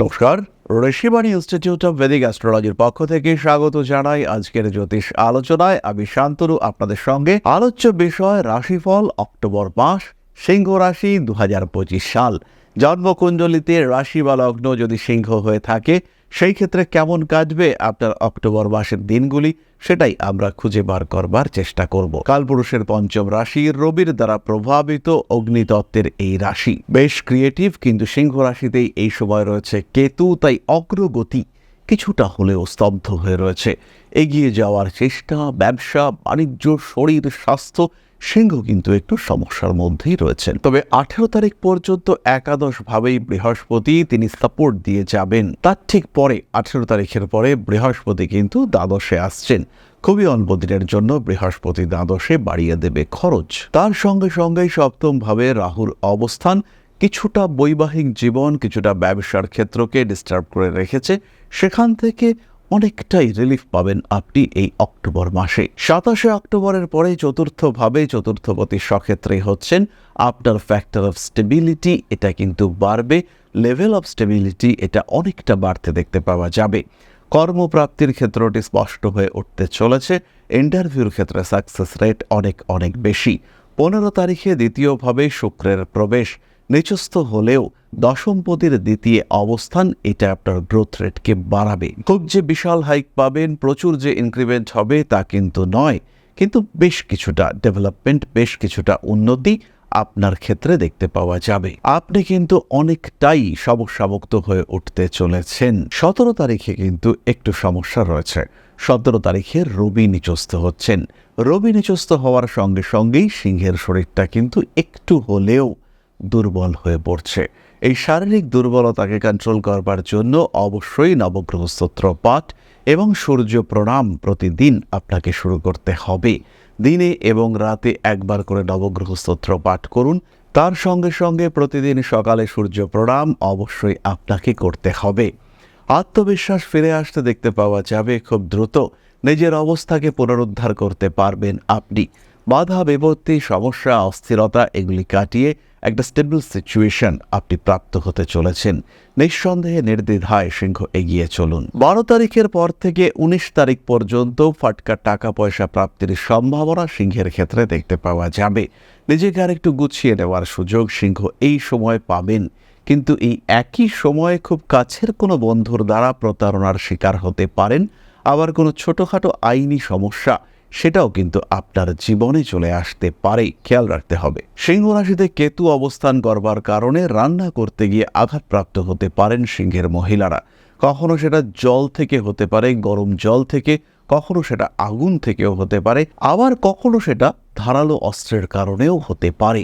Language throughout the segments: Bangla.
নমস্কার ঋষিবাণী ইনস্টিটিউট অফ বেদিক অ্যাস্ট্রোলজির পক্ষ থেকে স্বাগত জানাই আজকের জ্যোতিষ আলোচনায়। আমি শান্তনু, আপনাদের সঙ্গে। আলোচ্য বিষয়, রাশিফল, অক্টোবর মাস, সিংহ রাশি দু হাজার পঁচিশ সাল। জন্মকুণ্ডলিতে রাশি বা লগ্ন যদি সিংহ হয়ে থাকে সেই ক্ষেত্রে কেমন কাটবে আপনার অক্টোবর মাসের দিনগুলি, সেটাই আমরা খুঁজে বার করবার চেষ্টা করব। কালপুরুষের পঞ্চম রাশি রবির দ্বারা প্রভাবিত অগ্নিতত্ত্বের এই রাশি। বেশ ক্রিয়েটিভ কিন্তু সিংহ রাশিতেই এই সময় রয়েছে কেতু, তাই অগ্রগতি কিছুটা হলেও স্তব্ধ হয়ে রয়েছে। এগিয়ে যাওয়ার চেষ্টা, ব্যবসা, বাণিজ্য, শরীর, স্বাস্থ্য, সিংহ কিন্তু একটু সমস্যার মধ্যেই রয়েছেন। তবে আঠেরো তারিখ পর্যন্ত একাদশভাবেই বৃহস্পতি তিনি সাপোর্ট দিয়ে যাবেন। তার ঠিক পরে, আঠেরো তারিখের পরে বৃহস্পতি কিন্তু দ্বাদশে আসছেন। খুবই অল্প দিনের জন্য বৃহস্পতি দ্বাদশে বাড়িয়ে দেবে খরচ। তার সঙ্গে সঙ্গেই সপ্তম ভাবে রাহুর অবস্থান কিছুটা বৈবাহিক জীবন, কিছুটা ব্যবসার ক্ষেত্রকে ডিস্টার্ব করে রেখেছে। সেখান থেকে অনেকটাই রিলিফ পাবেন আপনি এই অক্টোবর মাসে। সাতাশে অক্টোবরের পরে চতুর্থভাবে চতুর্থপতি সক্ষেত্রে হচ্ছেন আপনার ফ্যাক্টর অফ স্টেবিলিটি এটা কিন্তু বাড়বে। লেভেল অফ স্টেবিলিটি এটা অনেকটা বাড়তে দেখতে পাওয়া যাবে। কর্মপ্রাপ্তির ক্ষেত্রটি স্পষ্ট হয়ে উঠতে চলেছে। ইন্টারভিউর ক্ষেত্রে সাকসেস রেট অনেক অনেক বেশি। পনেরো তারিখে দ্বিতীয়ভাবে শুক্রের প্রবেশ। নিচস্থ হলেও দশমপতির দ্বিতীয় অবস্থান এটা আপনার গ্রোথ রেটকে বাড়াবে। খুব যে বিশাল হাইক পাবেন, প্রচুর যে ইনক্রিমেন্ট হবে তা কিন্তু নয়। কিন্তু বেশ কিছুটা ডেভেলপমেন্ট বেশ কিছুটা উন্নতি আপনার ক্ষেত্রে দেখতে পাওয়া যাবে। আপনি কিন্তু অনেকটাই সমস্যামুক্ত হয়ে উঠতে চলেছেন। সতেরো তারিখে কিন্তু একটু সমস্যা রয়েছে। সতেরো তারিখে রবি নিচস্থ হচ্ছেন। রবি নিচস্থ হওয়ার সঙ্গে সঙ্গেই সিংহের শরীরটা কিন্তু একটু হলেও দুর্বল হয়ে পড়ছে। এই শারীরিক দুর্বলতাকে কন্ট্রোল করবার জন্য অবশ্যই নবগ্রহ স্তোত্র পাঠ এবং সূর্য প্রণাম প্রতিদিন আপনাকে শুরু করতে হবে। দিনে এবং রাতে একবার করে নবগ্রহ স্তোত্র পাঠ করুন। তার সঙ্গে সঙ্গে প্রতিদিন সকালে সূর্য প্রণাম অবশ্যই আপনাকে করতে হবে। আত্মবিশ্বাস ফিরে আসতে দেখতে পাওয়া যাবে খুব দ্রুত। নিজের অবস্থাকে পুনরুদ্ধার করতে পারবেন আপনি। বাধা বিপত্তি, সমস্যা, অস্থিরতা, এগুলি কাটিয়ে একটা স্টেবল সিচুয়েশন আপনি প্রাপ্ত হতে চলেছেন। নিঃসন্দেহে নির্দ্বিধায় সিংহ এগিয়ে চলুন। বারো তারিখের পর থেকে উনিশ তারিখ পর্যন্ত ফাটকা টাকা পয়সা প্রাপ্তির সম্ভাবনা সিংহের ক্ষেত্রে দেখতে পাওয়া যাবে। নিজেকে আর একটু গুছিয়ে নেওয়ার সুযোগ সিংহ এই সময় পাবেন। কিন্তু এই একই সময়ে খুব কাছের কোনো বন্ধুর দ্বারা প্রতারণার শিকার হতে পারেন। আবার কোনো ছোটোখাটো আইনি সমস্যা সেটাও কিন্তু আপনার জীবনে চলে আসতে পারে, খেয়াল রাখতে হবে। সিংহ রাশিতে কেতু অবস্থান করবার কারণে রান্না করতে গিয়ে আঘাতপ্রাপ্ত হতে পারেন সিংহের মহিলারা। কখনো সেটা জল থেকে হতে পারে, গরম জল থেকে, কখনো সেটা আগুন থেকেও হতে পারে, আবার কখনো সেটা ধারালো অস্ত্রের কারণেও হতে পারে।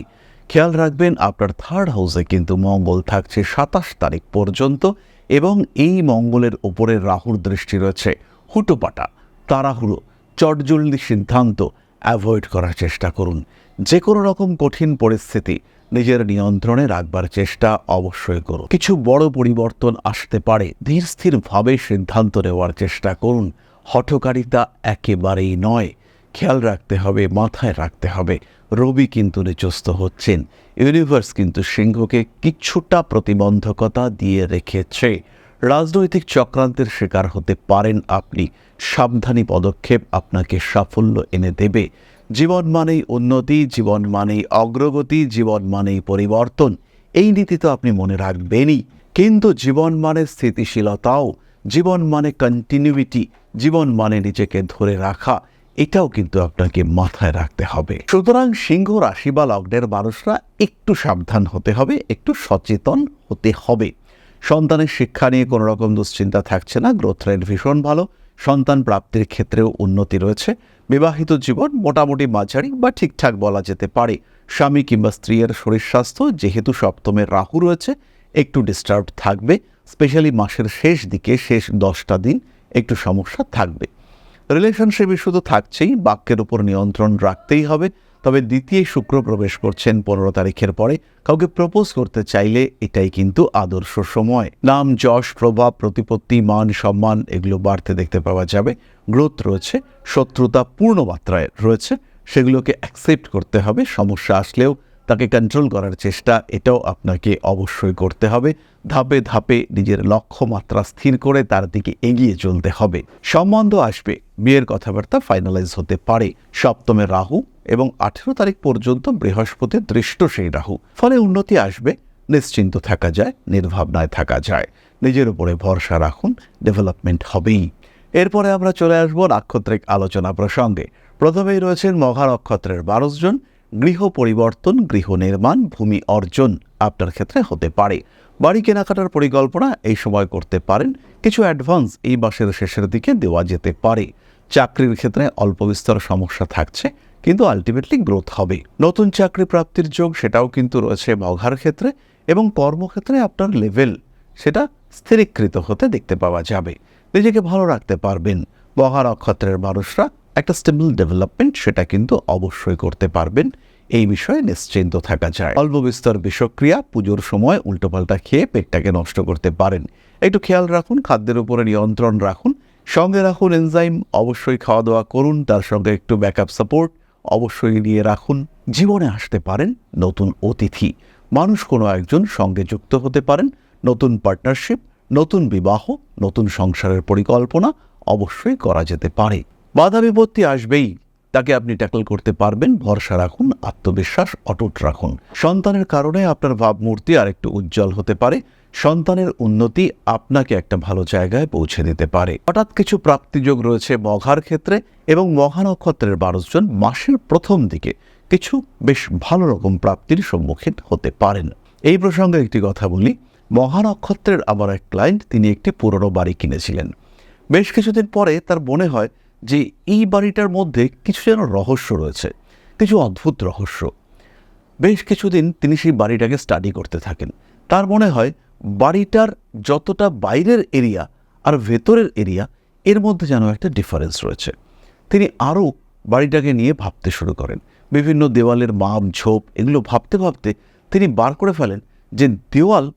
খেয়াল রাখবেন, আপনার থার্ড হাউসে কিন্তু মঙ্গল থাকছে সাতাশ তারিখ পর্যন্ত এবং এই মঙ্গলের ওপরে রাহুর দৃষ্টি রয়েছে। হুটোপাটা, তাড়াহুড়ো চটজলদি সিদ্ধান্ত অ্যাভয়েড করার চেষ্টা করুন। যে কোনো রকম কঠিন পরিস্থিতি নিজের নিয়ন্ত্রণে রাখবার চেষ্টা অবশ্যই করুন। কিছু বড় পরিবর্তন আসতে পারে। ধীর স্থিরভাবে সিদ্ধান্ত নেওয়ার চেষ্টা করুন। হঠকারিতা একেবারেই নয়। খেয়াল রাখতে হবে, মাথায় রাখতে হবে। রবি কিন্তু নিচস্ত হচ্ছেন। ইউনিভার্স কিন্তু সিংহকে কিছুটা প্রতিবন্ধকতা দিয়ে রেখেছে। রাজনৈতিক চক্রান্তের শিকার হতে পারেন আপনি। সাবধানী পদক্ষেপ আপনাকে সাফল্য এনে দেবে। জীবন মানেই উন্নতি, জীবন মানেই অগ্রগতি, জীবন মানেই পরিবর্তন। এই নীতি তো আপনি মনে রাখবেনই। কিন্তু জীবন মানে স্থিতিশীলতাও, জীবন মানে কন্টিনিউইটি জীবন মানে নিজেকে ধরে রাখা। এটাও কিন্তু আপনাকে মাথায় রাখতে হবে। সুতরাং সিংহ রাশি বা লগ্নের মানুষরা একটু সাবধান হতে হবে, একটু সচেতন হতে হবে। সন্তানের শিক্ষা নিয়ে কোনো রকম দুশ্চিন্তা থাকছে না। গ্রোথ রেট ভীষণ ভালো। সন্তান প্রাপ্তির ক্ষেত্রেও উন্নতি রয়েছে। বিবাহিত জীবন মোটামুটি মাঝারি বা ঠিকঠাক বলা যেতে পারে। স্বামী কিংবা স্ত্রীর শরীর স্বাস্থ্য, যেহেতু সপ্তমের রাহু রয়েছে, একটু ডিস্টার্ব থাকবে। স্পেশালি মাসের শেষ দিকে, শেষ দশটা দিন একটু সমস্যা থাকবে। রিলেশনশিপ তো থাকছেই, বাক্যের উপর নিয়ন্ত্রণ রাখতেই হবে। তবে দ্বিতীয় শুক্র প্রবেশ করছেন পনেরো তারিখের পরে। কাউকে প্রপোজ করতে চাইলে এটাই কিন্তু আদর্শ সময়। নাম, যশ, প্রভাব, প্রতিপত্তি, মান, সম্মান এগুলো বাড়তে দেখতে পাওয়া যাবে। গ্রোথ রয়েছে, শত্রুতা পূর্ণ মাত্রায় রয়েছে, সেগুলোকে অ্যাকসেপ্ট করতে হবে, সমস্যা আসলেও তাকে কন্ট্রোল করার চেষ্টা, এটাও আপনাকে অবশ্যই করতে হবে। ধাপে ধাপে নিজের লক্ষ্যমাত্রা স্থির করে তার দিকে এগিয়ে চলতে হবে। সম্বন্ধ আসবে, বিয়ের কথাবার্তা ফাইনালাইজ হতে পারে। সপ্তমে রাহু এবং আঠেরো তারিখ পর্যন্ত বৃহস্পতির দৃষ্ট সেই রাহু। ফলে উন্নতি আসবে, নিশ্চিন্ত থাকা যায়, নির্ভাবনায় থাকা যায়। নিজের উপরে ভরসা রাখুন ডেভেলপমেন্ট হবেই। এরপরে আমরা চলে আসব নাক্ষত্রিক আলোচনা প্রসঙ্গে। প্রথমেই রয়েছেন মঘা নক্ষত্রের বারোশ জন, গৃহ পরিবর্তন, গৃহ নির্মাণ, ভূমি অর্জন আপনার ক্ষেত্রে হতে পারে। বাড়ি কেনাকাটার পরিকল্পনা এই সময় করতে পারেন, কিছু অ্যাডভান্স এই মাসের শেষের দিকে দেওয়া যেতে পারে। চাকরির ক্ষেত্রে অল্প বিস্তর সমস্যা থাকছে কিন্তু আলটিমেটলি গ্রোথ হবে। নতুন চাকরি প্রাপ্তির যোগ সেটাও কিন্তু রয়েছে মঘার ক্ষেত্রে এবং কর্মক্ষেত্রে আপনার লেভেল সেটা স্থিরীকৃত হতে দেখতে পাওয়া যাবে। নিজেকে ভালো রাখতে পারবেন। মহা নক্ষত্রের মানুষরা একটা স্টেবল ডেভেলপমেন্ট সেটা কিন্তু অবশ্যই করতে পারবেন। এই বিষয়ে নিশ্চিন্ত থাকা যায়। অল্প বিস্তর বিষক্রিয়া পুজোর সময় উল্টোপাল্টা খেয়ে পেটটাকে নষ্ট করতে পারেন। একটু খেয়াল রাখুন, খাদ্যের উপরে নিয়ন্ত্রণ রাখুন। সঙ্গে রাখুন এনজাইম অবশ্যই খাওয়া দাওয়া করুন, তার সঙ্গে একটু ব্যাকআপ সাপোর্ট অবশ্যই নিয়ে রাখুন। জীবনে আসতে পারেন নতুন অতিথি। মানুষ কোনো একজন সঙ্গে যুক্ত হতে পারেন। নতুন পার্টনারশিপ, নতুন বিবাহ, নতুন সংসারের পরিকল্পনা অবশ্যই করা যেতে পারে। বাধা বিপত্তি আসবেই। তাকে আপনি ট্যাকল করতে পারবেন। ভরসা রাখুন, আত্মবিশ্বাস অটুট রাখুন। সন্তানের কারণে আপনার ভাবমূর্তি আরেকটু উজ্জ্বল হতে পারে। সন্তানের উন্নতি আপনাকে একটা ভালো জায়গায় পৌঁছে দিতে পারে। হঠাৎ কিছু প্রাপ্তিযোগ রয়েছে মঘার ক্ষেত্রে এবং মঘা নক্ষত্রের বারোজন মাসের প্রথম দিকে কিছু বেশ ভালো রকম প্রাপ্তির সম্মুখীন হতে পারেন। এই প্রসঙ্গে একটি কথা বলি। মহা নক্ষত্রের আমার এক ক্লায়েন্ট তিনি একটি পুরনো বাড়ি কিনেছিলেন। বেশ কিছুদিন পরে তার মনে হয় যে এই বাড়িটার মধ্যে কিছু যেন রহস্য রয়েছে, কিছু অদ্ভুত রহস্য। বেশ কিছুদিন তিনি সেই বাড়িটাকে স্টাডি করতে থাকেন। তার মনে হয় বাড়িটার যতটা বাইরের এরিয়া আর ভেতরের এরিয়া, এর মধ্যে যেন একটা ডিফারেন্স রয়েছে। তিনি আরও বাড়িটাকে নিয়ে ভাবতে শুরু করেন। বিভিন্ন দেওয়ালের মাপ, ঝোপ, এগুলো ভাবতে ভাবতে তিনি বার করে ফেলেন যে দেওয়াল,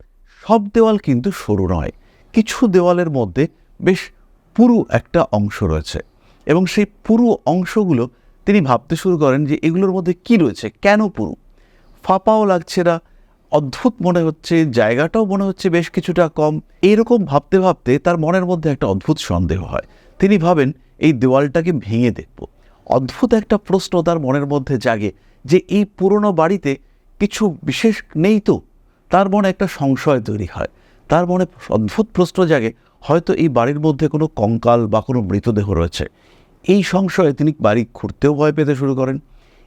সব দেওয়াল কিন্তু সরু নয়। কিছু দেওয়ালের মধ্যে বেশ পুরু একটা অংশ রয়েছে এবং সেই পুরু অংশগুলো তিনি ভাবতে শুরু করেন যে এগুলোর মধ্যে কি রয়েছে, কেন পুরু? ফাঁপাও লাগছে না অদ্ভুত মনে হচ্ছে, জায়গাটাও মনে হচ্ছে বেশ কিছুটা কম। এইরকম ভাবতে ভাবতে তার মনের মধ্যে একটা অদ্ভুত সন্দেহ হয়। তিনি ভাবেন, এই দেওয়ালটাকে ভেঙে দেখব। অদ্ভুত একটা প্রশ্ন তার মনের মধ্যে জাগে যে, এই পুরনো বাড়িতে কিছু বিশেষ নেই তো? তার মনে একটা সংশয় তৈরি হয়। তার মনে অদ্ভুত প্রশ্ন জাগে, হয়তো এই বাড়ির মধ্যে কোনো কঙ্কাল বা কোনো মৃতদেহ রয়েছে? এই সংশয়ে তিনি বাড়ি খুঁড়তেও ভয় পেতে শুরু করেন।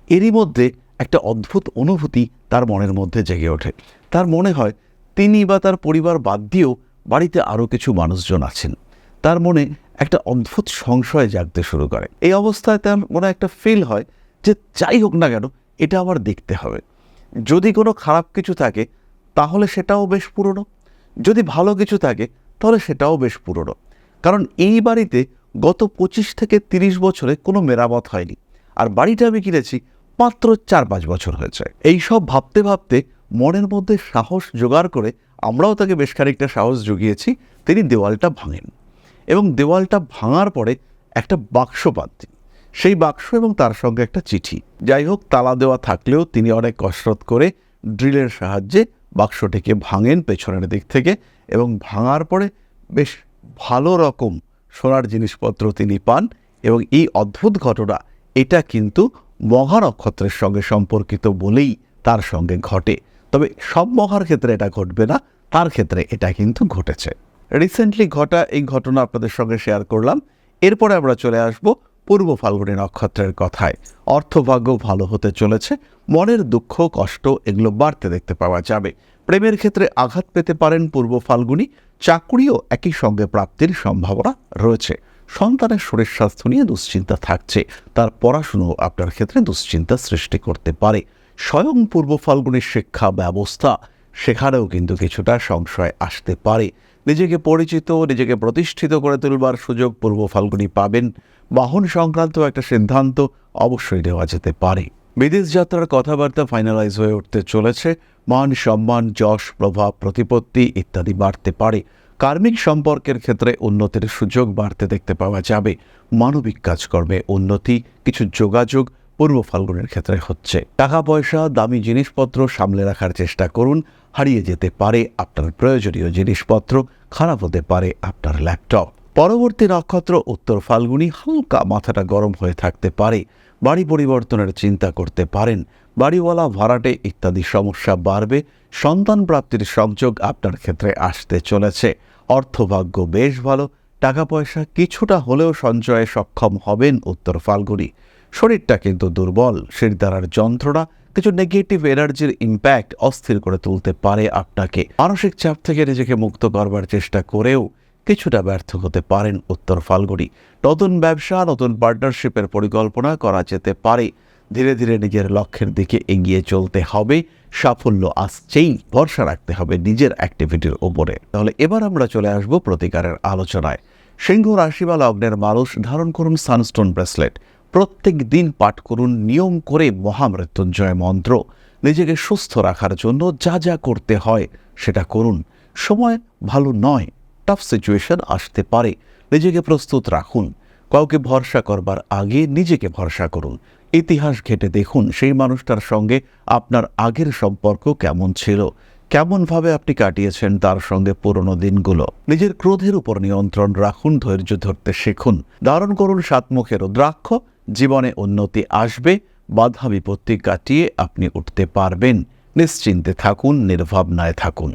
এরই মধ্যে একটা অদ্ভুত অনুভূতি তার মনের মধ্যে জেগে ওঠে। তার মনে হয়, তিনি বা তার পরিবার বাদ দিয়েও বাড়িতে আরও কিছু মানুষজন আছেন। তার মনে একটা অদ্ভুত সংশয় জাগতে শুরু করে। এই অবস্থায় তার মনে একটা ফিল হয় যে, যাই হোক না কেন, এটা আবার দেখতে হবে। যদি কোনো খারাপ কিছু থাকে, তাহলে সেটাও বেশ পুরনো। যদি ভালো কিছু থাকে, তাহলে সেটাও বেশ পুরনো। কারণ এই বাড়িতে গত পঁচিশ থেকে তিরিশ বছরে কোনো মেরামত হয়নি। আর বাড়িটা আমি কিনেছি মাত্র চার পাঁচ বছর হয়েছে। এই সব ভাবতে ভাবতে মনের মধ্যে সাহস জোগাড় করে আমরাও তাকে বেশ খানিকটা সাহস জুগিয়েছি, তিনি দেওয়ালটা ভাঙেন এবং দেওয়ালটা ভাঙার পরে একটা বাক্স পান তিনি। সেই বাক্স এবং তার সঙ্গে একটা চিঠি। যাই হোক, তালা দেওয়া থাকলেও তিনি অনেক কসরত করে ড্রিলের সাহায্যে বাক্সটিকে ভাঙেন পেছনের দিক থেকে এবং ভাঙার পরে বেশ ভালো রকম সোনার জিনিসপত্র তিনি পান এবং এই অদ্ভুত ঘটনা, এটা কিন্তু মহা নক্ষত্রের সঙ্গে সম্পর্কিত বলেই তার সঙ্গে ঘটে। তবে সব মহার ক্ষেত্রে এটা ঘটবে না, তার ক্ষেত্রে এটা কিন্তু ঘটেছে। রিসেন্টলি ঘটা এই ঘটনা আপনাদের সঙ্গে শেয়ার করলাম। এরপরে আমরা চলে আসব পূর্ব ফাল্গুনী নক্ষত্রের কথায়। অর্থভাগ্য ভালো হতে চলেছে, মনের দুঃখ, কষ্ট এগুলো বাড়তে দেখতে পাওয়া যাবে। প্রেমের ক্ষেত্রে আঘাত পেতে পারেন পূর্ব ফাল্গুনী, চাকুরিও একই সঙ্গে প্রাপ্তির সম্ভাবনা রয়েছে। সন্তানের শরীর স্বাস্থ্য নিয়ে দুশ্চিন্তা থাকছে। তার পড়াশুনো আপনার ক্ষেত্রে দুশ্চিন্তা সৃষ্টি করতে পারে। স্বয়ং পূর্ব ফাল্গুনির শিক্ষা ব্যবস্থা, সেখানেও কিন্তু কিছুটা সংশয় আসতে পারে। নিজেকে পরিচিত, নিজেকে প্রতিষ্ঠিত করে তুলবার সুযোগ পূর্ব ফাল্গুনি পাবেন। বাহন সংক্রান্ত একটা সিদ্ধান্ত অবশ্যই নেওয়া যেতে পারে। বিদেশ যাত্রার কথাবার্তা ফাইনালাইজ হয়ে উঠতে চলেছে। মান সম্মান, যশ, প্রভাব, প্রতিপত্তি ইত্যাদি বাড়তে পারে। কার্মিক সম্পর্কের ক্ষেত্রে উন্নতির সুযোগ বাড়তে দেখতে পাওয়া যাবে। মানবিক কাজকর্মে উন্নতি, কিছু যোগাযোগ পূর্ব ফাল্গুনের ক্ষেত্রে হচ্ছে। টাকা পয়সা, দামি জিনিসপত্র সামলে রাখার চেষ্টা করুন। হারিয়ে যেতে পারে আপনার প্রয়োজনীয় জিনিসপত্র, খারাপ হতে পারে আপনার ল্যাপটপ। পরবর্তী নক্ষত্র উত্তর ফাল্গুনি হালকা মাথাটা গরম হয়ে থাকতে পারে। বাড়ি পরিবর্তনের চিন্তা করতে পারেন। বাড়িওয়ালা, ভাড়াটে ইত্যাদি সমস্যা বাড়বে। সন্তান প্রাপ্তির সংযোগ আপনার ক্ষেত্রে আসতে চলেছে। অর্থভাগ্য বেশ ভালো। টাকা পয়সা কিছুটা হলেও সঞ্চয়ে সক্ষম হবেন উত্তর ফাল্গুনি। শরীরটা কিন্তু দুর্বল শিরদারার যন্ত্রণা, কিছু নেগেটিভ এনার্জির ইম্প্যাক্ট অস্থির করে তুলতে পারে আপনাকে। মানসিক চাপ থেকে নিজেকে মুক্ত করবার চেষ্টা করেও কিছুটা ব্যর্থ হতে পারেন উত্তর ফাল্গুনি। নতুন ব্যবসা, নতুন পার্টনারশিপের পরিকল্পনা করা যেতে পারে। ধীরে ধীরে নিজের লক্ষ্যের দিকে এগিয়ে চলতে হবে। সাফল্য আসছেই, ভরসা রাখতে হবে নিজের অ্যাক্টিভিটির ওপরে তাহলে এবার আমরা চলে আসব প্রতিকারের আলোচনায়। সিংহ রাশি বা লগ্নের মানুষ, ধারণ করুন সানস্টোন ব্রেসলেট। প্রত্যেক দিন পাঠ করুন নিয়ম করে মহামৃত্যুঞ্জয় মন্ত্র। নিজেকে সুস্থ রাখার জন্য যা যা করতে হয় সেটা করুন। সময় ভালো নয় টাফ সিচুয়েশন আসতে পারে। নিজেকে প্রস্তুত রাখুন। কাউকে ভরসা করবার আগে নিজেকে ভরসা করুন। ইতিহাস ঘেটে দেখুন সেই মানুষটার সঙ্গে আপনার আগের সম্পর্ক কেমন ছিল। কেমনভাবে আপনি কাটিয়েছেন তার সঙ্গে পুরনো দিনগুলো। নিজের ক্রোধের উপর নিয়ন্ত্রণ রাখুন, ধৈর্য ধরতে শিখুন। ধারণ করুন সাতমুখের রুদ্রাক্ষ জীবনে উন্নতি আসবে, বাধা বিপত্তি কাটিয়ে আপনি উঠতে পারবেন। নিশ্চিন্তে থাকুন, নির্ভাবনায় থাকুন।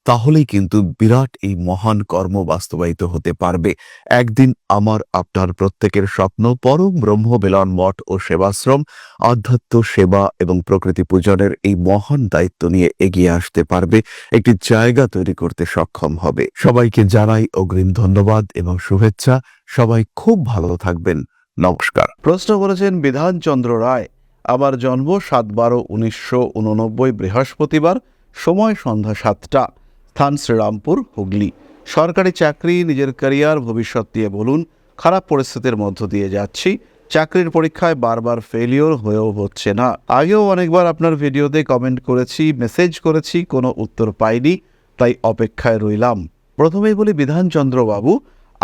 তাহলেই কিন্তু বিরাট এই মহান কর্ম বাস্তবায়িত হতে পারবে। একদিন আমার, আপনার প্রত্যেকের স্বপ্ন পরম ব্রহ্ম বেলন মঠ ও সেবাশ্রম, আধ্যাত্ম সেবা এবং প্রকৃতি পূজনের এই মহান দায়িত্ব নিয়ে এগিয়ে আসতে পারবে। একটি জায়গা তৈরি করতে সক্ষম হবে। সবাইকে জানাই অগ্রিম ধন্যবাদ এবং শুভেচ্ছা। সবাই খুব ভালো থাকবেন। নমস্কার। প্রশ্ন করেছেন বিধানচন্দ্র রায়, আমার জন্ম সাত বারো উনিশশো উননব্বই বৃহস্পতিবার, সময় সন্ধ্যা সাতটা। স্থান শ্রীরামপুর, হুগলি। সরকারি চাকরি, নিজের ক্যারিয়ার, ভবিষ্যৎ দিয়ে বলুন, খারাপ পরিস্থিতির মধ্য দিয়ে যাচ্ছি। চাকরির পরীক্ষায় বারবার ফেলিওর হয়েও হচ্ছে না। আগেও অনেকবার আপনার ভিডিওতে কমেন্ট করেছি মেসেজ করেছি, কোনো উত্তর পাইনি, তাই অপেক্ষায় রইলাম। প্রথমেই বলি বিধানচন্দ্র বাবু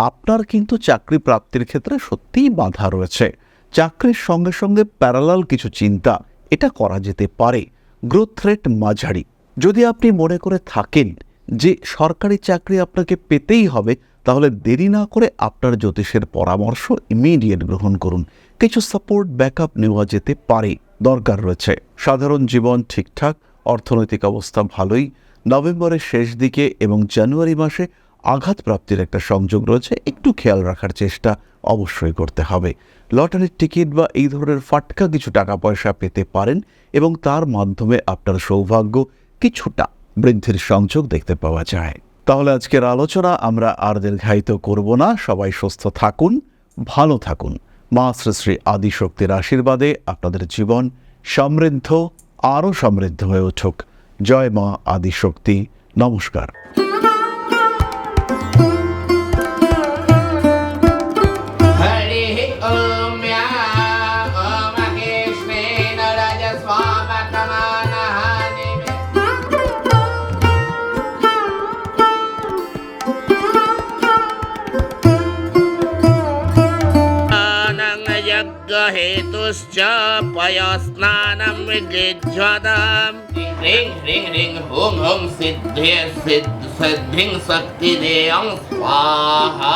আপনার কিন্তু চাকরি প্রাপ্তির ক্ষেত্রে সত্যিই বাধা রয়েছে। চাকরির সঙ্গে সঙ্গে প্যারালাল কিছু চিন্তা, এটা করা যেতে পারে। গ্রোথ রেট মাঝারি। যদি আপনি মনে করে থাকেন যে সরকারি চাকরি আপনাকে পেতেই হবে, তাহলে দেরি না করে আপনার জ্যোতিষের পরামর্শ ইমিডিয়েট গ্রহণ করুন। কিছু সাপোর্ট ব্যাকআপ নেওয়া যেতে পারে, দরকার রয়েছে। সাধারণ জীবন ঠিকঠাক, অর্থনৈতিক অবস্থা ভালোই, নভেম্বরের শেষ দিকে এবং জানুয়ারি মাসে আঘাত প্রাপ্তির একটা সংযোগ রয়েছে, একটু খেয়াল রাখার চেষ্টা অবশ্যই করতে হবে। লটারির টিকিট বা এই ধরনের ফাটকা কিছু টাকা পয়সা পেতে পারেন এবং তার মাধ্যমে আপনার সৌভাগ্য কিছুটা বৃদ্ধির সংযোগ দেখতে পাওয়া যায়। তাহলে আজকের আলোচনা আমরা আর দীর্ঘায়িত করব না। সবাই সুস্থ থাকুন, ভালো থাকুন। মা শ্রী শ্রী আদিশক্তির আশীর্বাদে আপনাদের জীবন সমৃদ্ধ, আরও সমৃদ্ধ হয়ে উঠুক। জয় মা আদিশক্তি। নমস্কার। यज्ञहेतुश्च पयस्नानं विजिज्वताम् ह्रीं ह्रीं ह्रीं हुं हुं सिद्धे सिद्ध सिद्धिं शक्तिदेयं स्वाहा